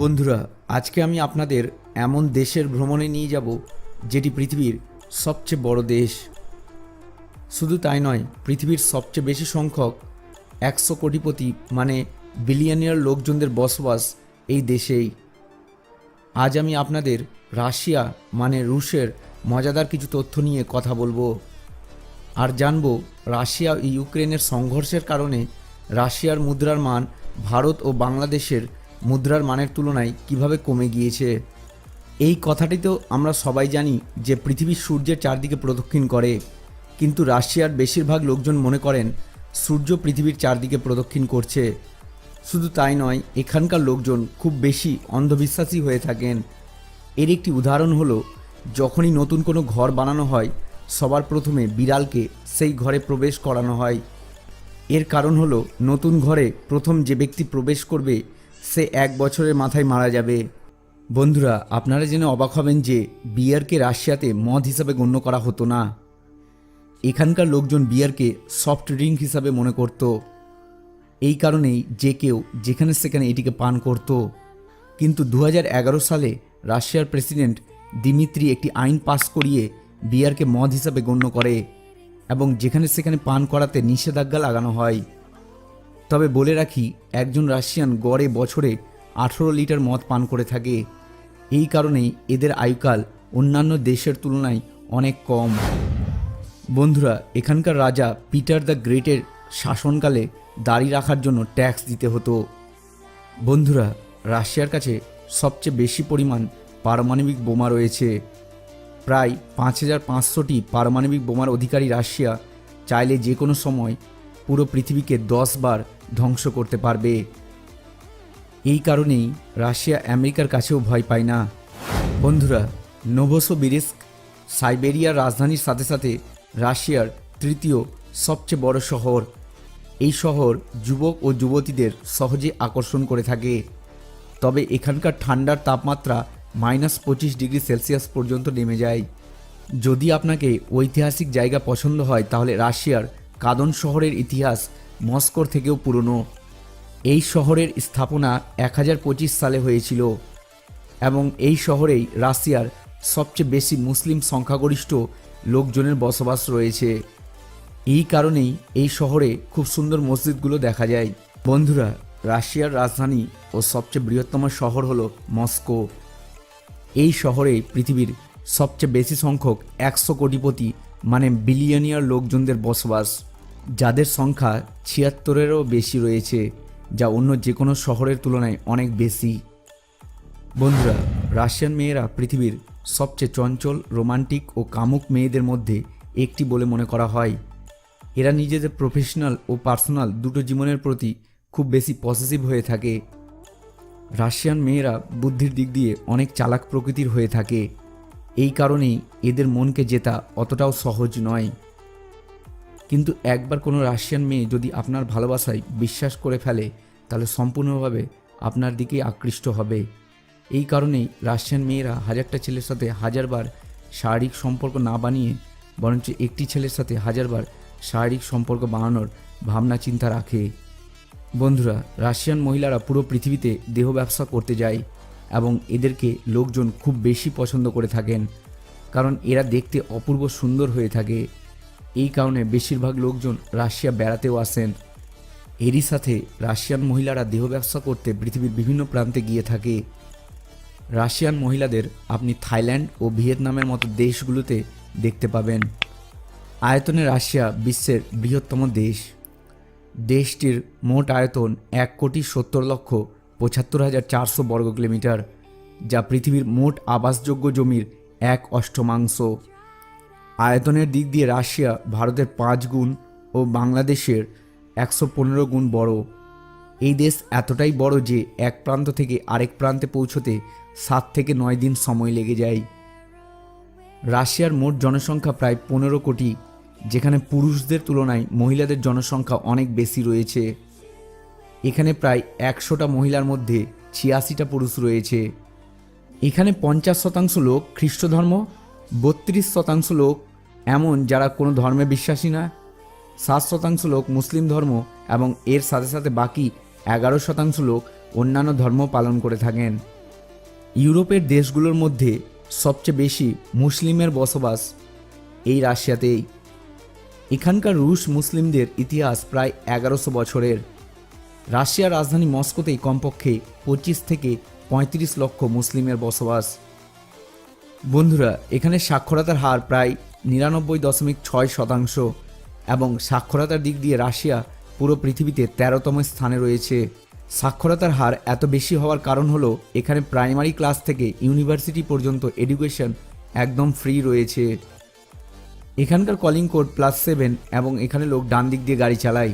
বন্ধুরা, আজকে আমি আপনাদের এমন দেশের ভ্রমণে নিয়ে যাব যেটি পৃথিবীর সবচেয়ে বড় দেশ। শুধু তাই নয়, পৃথিবীর সবচেয়ে বেশি সংখ্যক একশো কোটিপতি মানে বিলিয়নিয়ার লোকজনদের বসবাস এই দেশেই। আজ আমি আপনাদের রাশিয়া মানে রুশের মজাদার কিছু তথ্য নিয়ে কথা বলব। আর জানব রাশিয়া ও ইউক্রেনের সংঘর্ষের কারণে রাশিয়ার মুদ্রার মান ভারত ও বাংলাদেশের মুদ্রার মানের তুলনায় কীভাবে কমে গিয়েছে? এই কথাটি তো আমরা সবাই জানি যে পৃথিবী সূর্যের চারদিকে প্রদক্ষিণ করে। কিন্তু রাশিয়ার বেশিরভাগ লোকজন মনে করেন সূর্য পৃথিবীর চারদিকে প্রদক্ষিণ করছে। শুধু তাই নয়, এখানকার লোকজন খুব বেশি অন্ধবিশ্বাসী হয়ে থাকেন। এর একটি উদাহরণ হলো, যখনই নতুন কোনো ঘর বানানো হয়, সবার প্রথমে বিড়ালকে সেই ঘরে প্রবেশ করানো হয়। এর কারণ হলো, নতুন ঘরে প্রথম যে ব্যক্তি প্রবেশ করবে সে এক বছরের মাথায় মারা যাবে। বন্ধুরা, আপনারা জেনে অবাক হবেন যে বিয়ারকে রাশিয়াতে মদ হিসাবে গণ্য করা হতো না। এখানকার লোকজন বিয়ারকে সফট ড্রিঙ্ক হিসাবে মনে করত। এই কারণেই যে কেউ যেখানে সেখানে এটিকে পান করত। কিন্তু দু হাজার এগারো সালে রাশিয়ার প্রেসিডেন্ট দিমিত্রি একটি আইন পাস করিয়ে বিয়ারকে মদ হিসাবে গণ্য করে এবং যেখানে সেখানে পান করাতে নিষেধাজ্ঞা লাগানো হয়। তবে বলে রাখি, একজন রাশিয়ান গড়ে বছরে আঠেরো লিটার মদ পান করে থাকে। এই কারণেই এদের আয়ুকাল অন্যান্য দেশের তুলনায় অনেক কম। বন্ধুরা, এখানকার রাজা পিটার দ্য গ্রেটের শাসনকালে দাড়ি রাখার জন্য ট্যাক্স দিতে হতো। বন্ধুরা, রাশিয়ার কাছে সবচেয়ে বেশি পরিমাণ পারমাণবিক বোমা রয়েছে। প্রায় পাঁচ হাজার পাঁচশোটি পারমাণবিক বোমার অধিকারী রাশিয়া চাইলে যে কোনো সময় পুরো পৃথিবীকে দশ বার ধ্বংস করতে পারবে। এই কারণেই রাশিয়া আমেরিকার কাছেও ভয় পায় না। বন্ধুরা নোভোসো নোভোসোবিরিস্ক সাইবেরিয়ার রাজধানীর সাথে সাথে রাশিয়ার তৃতীয় সবচেয়ে বড় শহর। এই শহর যুবক ও যুবতীদের সহজে আকর্ষণ করে থাকে। তবে এখানকার ঠান্ডার তাপমাত্রা মাইনাস পঁচিশ ডিগ্রি সেলসিয়াস পর্যন্ত নেমে যায়। যদি আপনাকে ঐতিহাসিক জায়গা পছন্দ হয়, তাহলে রাশিয়ার কাদন শহরের ইতিহাস মস্কোর থেকেও পুরনো। এই শহরের স্থাপনা এক হাজার পঁচিশ সালে হয়েছিল এবং এই শহরেই রাশিয়ার সবচেয়ে বেশি মুসলিম সংখ্যাগরিষ্ঠ লোকজনের বসবাস রয়েছে। এই কারণেই এই শহরে খুব সুন্দর মসজিদগুলো দেখা যায়। বন্ধুরা, রাশিয়ার রাজধানী ও সবচেয়ে বৃহত্তম শহর হলো মস্কো। এই শহরে পৃথিবীর সবচেয়ে বেশি সংখ্যক একশো কোটিপতি মানে বিলিয়নিয়ার লোকজনদের বসবাস। যাদের সংখ্যা ছিয়াত্তরেরও বেশি রয়েছে, যা অন্য যে কোনো শহরের তুলনায় অনেক বেশি। বন্ধুরা, রাশিয়ান মেয়েরা পৃথিবীর সবচেয়ে চঞ্চল, রোমান্টিক ও কামুক মেয়েদের মধ্যে একটি বলে মনে করা হয়। এরা নিজেদের প্রফেশনাল ও পার্সোনাল দুটো জীবনের প্রতি খুব বেশি পসেসিভ হয়ে থাকে। রাশিয়ান মেয়েরা বুদ্ধির দিক দিয়ে অনেক চালাক প্রকৃতির হয়ে থাকে। এই কারণেই এদের মনকে জেতা অতটাও সহজ নয়। কিন্তু একবার কোনো রাশিয়ান মেয়ে যদি আপনার ভালোবাসায় বিশ্বাস করে ফেলে, তাহলে সম্পূর্ণভাবে আপনার দিকে আকৃষ্ট হবে। এই কারণেই রাশিয়ান মেয়েরা হাজারটা ছেলের সাথে হাজারবার শারীরিক সম্পর্ক না বানিয়ে, বরঞ্চ একটি ছেলের সাথে হাজারবার শারীরিক সম্পর্ক বানানোর ভাবনা, চিন্তা রাখে। বন্ধুরা, রাশিয়ান মহিলারা পুরো পৃথিবীতে দেহ ব্যবসা করতে যায় এবং এদেরকে লোকজন খুব বেশি পছন্দ করে থাকেন। কারণ এরা দেখতে অপূর্ব সুন্দর হয়ে থাকে। এই কারণে বেশিরভাগ লোকজন রাশিয়া বেড়াতেও আসেন। এরই সাথে রাশিয়ান মহিলারা দেহ ব্যবসা করতে পৃথিবীর বিভিন্ন প্রান্তে গিয়ে থাকে। রাশিয়ান মহিলাদের আপনি থাইল্যান্ড ও ভিয়েতনামের মতো দেশগুলোতে দেখতে পাবেন। আয়তনে রাশিয়া বিশ্বের বৃহত্তম দেশ। দেশটির মোট আয়তন এক কোটি সত্তর লক্ষ পঁচাত্তর হাজার চারশো বর্গ কিলোমিটার, যা পৃথিবীর মোট আবাসযোগ্য জমির এক অষ্টমাংশ। আয়তনের দিক দিয়ে রাশিয়া ভারতের পাঁচ গুণ ও বাংলাদেশের একশো পনেরো গুণ বড়। এই দেশ এতটাই বড় যে এক প্রান্ত থেকে আরেক প্রান্তে পৌঁছতে সাত থেকে নয় দিন সময় লেগে যায়। রাশিয়ার মোট জনসংখ্যা প্রায় পনেরো কোটি, যেখানে পুরুষদের তুলনায় মহিলাদের জনসংখ্যা অনেক বেশি রয়েছে। এখানে প্রায় একশোটা মহিলার মধ্যে ছিয়াশিটা পুরুষ রয়েছে। এখানে পঞ্চাশ শতাংশ লোক খ্রিস্ট ধর্ম বত্রিশ শতাংশ লোক এমন যারা কোনো ধর্মে বিশ্বাসী না সাত শতাংশ লোক মুসলিম ধর্ম এবং এর সাথে সাথে বাকি এগারো শতাংশ লোক অন্যান্য ধর্ম পালন করে থাকেন। ইউরোপের দেশগুলোর মধ্যে সবচেয়ে বেশি মুসলিমের বসবাস এই রাশিয়াতেই। এখানকার রুশ মুসলিমদের ইতিহাস প্রায় এগারোশো বছরের। রাশিয়ার রাজধানী মস্কোতেই কমপক্ষে পঁচিশ থেকে পঁয়ত্রিশ লক্ষ মুসলিমের বসবাস। বন্ধুরা, এখানে সাক্ষরতার হার প্রায় নিরানব্বই দশমিক ছয় শতাংশ এবং সাক্ষরতার দিক দিয়ে রাশিয়া পুরো পৃথিবীতে তেরোতম স্থানে রয়েছে। সাক্ষরতার হার এত বেশি হওয়ার কারণ হলো, এখানে প্রাইমারি ক্লাস থেকে ইউনিভার্সিটি পর্যন্ত এডুকেশন একদম ফ্রি রয়েছে। এখানকার কলিং কোড প্লাস সেভেন এবং এখানে লোক ডান দিক দিয়ে গাড়ি চালায়।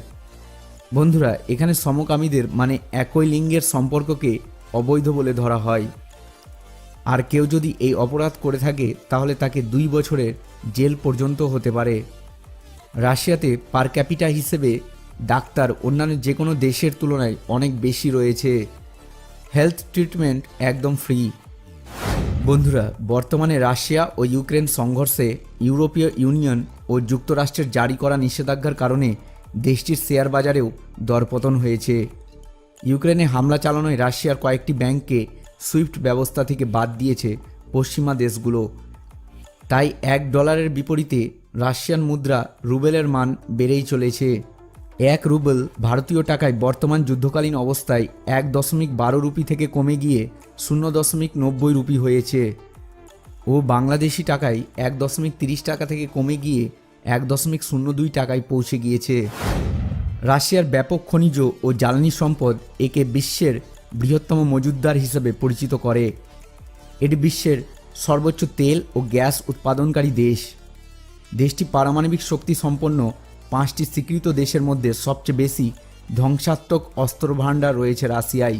বন্ধুরা, এখানে সমকামীদের মানে একই লিঙ্গের সম্পর্ককে অবৈধ বলে ধরা হয়। আর কেউ যদি এই অপরাধ করে থাকে, তাহলে তাকে দুই বছরের জেল পর্যন্ত হতে পারে। রাশিয়াতে পার ক্যাপিটা হিসেবে ডাক্তার অন্যান্য যে কোনো দেশের তুলনায় অনেক বেশি রয়েছে। হেলথ ট্রিটমেন্ট একদম ফ্রি। বন্ধুরা, বর্তমানে রাশিয়া ও ইউক্রেন সংঘর্ষে ইউরোপীয় ইউনিয়ন ও যুক্তরাষ্ট্রের জারি করা নিষেধাজ্ঞার কারণে দেশটির শেয়ার বাজারেও দরপতন হয়েছে। ইউক্রেনে হামলা চালানোয় রাশিয়ার কয়েকটি ব্যাংককে সুইফট ব্যবস্থা থেকে বাদ দিয়েছে পশ্চিমা দেশগুলো। তাই এক ডলারের বিপরীতে রাশিয়ান মুদ্রা রুবেলের মান বেড়েই চলেছে। এক রুবেল ভারতীয় টাকায় বর্তমান যুদ্ধকালীন অবস্থায় এক দশমিক বারো রুপি থেকে কমে গিয়ে শূন্য দশমিক নব্বই রুপি হয়েছে। ও বাংলাদেশি টাকায় এক দশমিক তিরিশ টাকা থেকে কমে গিয়ে এক দশমিক শূন্য দুই টাকায় পৌঁছে গিয়েছে। রাশিয়ার ব্যাপক খনিজ ও জ্বালানি সম্পদ একে বিশ্বের বৃহত্তম মজুদ্দার হিসেবে পরিচিত করে। এটি বিশ্বের সর্বোচ্চ তেল ও গ্যাস উৎপাদনকারী দেশ। দেশটি পারমাণবিক শক্তি সম্পন্ন পাঁচটি স্বীকৃত দেশের মধ্যে সবচেয়ে বেশি ধ্বংসাত্মক অস্ত্র ভাণ্ডার রয়েছে রাশিয়ায়।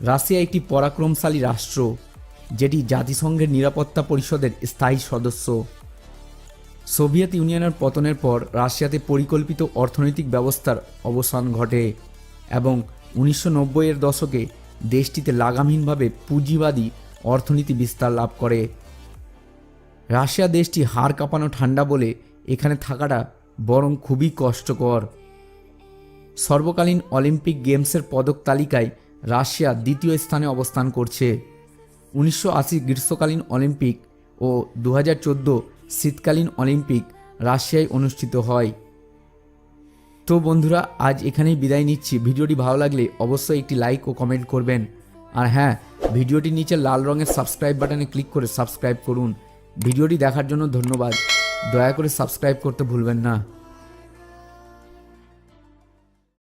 রাশিয়া একটি পরাক্রমশালী রাষ্ট্র, যেটি জাতিসংঘের নিরাপত্তা পরিষদের স্থায়ী সদস্য। সোভিয়েত ইউনিয়নের পতনের পর রাশিয়াতে পরিকল্পিত অর্থনৈতিক ব্যবস্থার অবসান ঘটে এবং উনিশশো এর দশকে দেশটিতে লাগামহীনভাবে পুঁজিবাদী অর্থনীতি বিস্তার লাভ করে। রাশিয়া দেশটি হাড় কাঁপানো ঠান্ডা বলে এখানে থাকাটা বরং খুবই কষ্টকর। সর্বকালীন অলিম্পিক গেমসের পদক তালিকায় রাশিয়া দ্বিতীয় স্থানে অবস্থান করছে। উনিশশো আশি গ্রীষ্মকালীন অলিম্পিক ও দু হাজার চোদ্দ শীতকালীন অলিম্পিক রাশিয়ায় অনুষ্ঠিত হয়। তো বন্ধুরা, আজ এখানেই বিদায় নিচ্ছি। ভিডিওটি ভালো লাগলে অবশ্যই একটি লাইক ও কমেন্ট করবেন। আর হ্যাঁ ভিডিওটির নিচে লাল রঙের সাবস্ক্রাইব বাটনে ক্লিক করে সাবস্ক্রাইব করুন। ভিডিওটি দেখার জন্য ধন্যবাদ। দয়া করে সাবস্ক্রাইব করতে ভুলবেন না।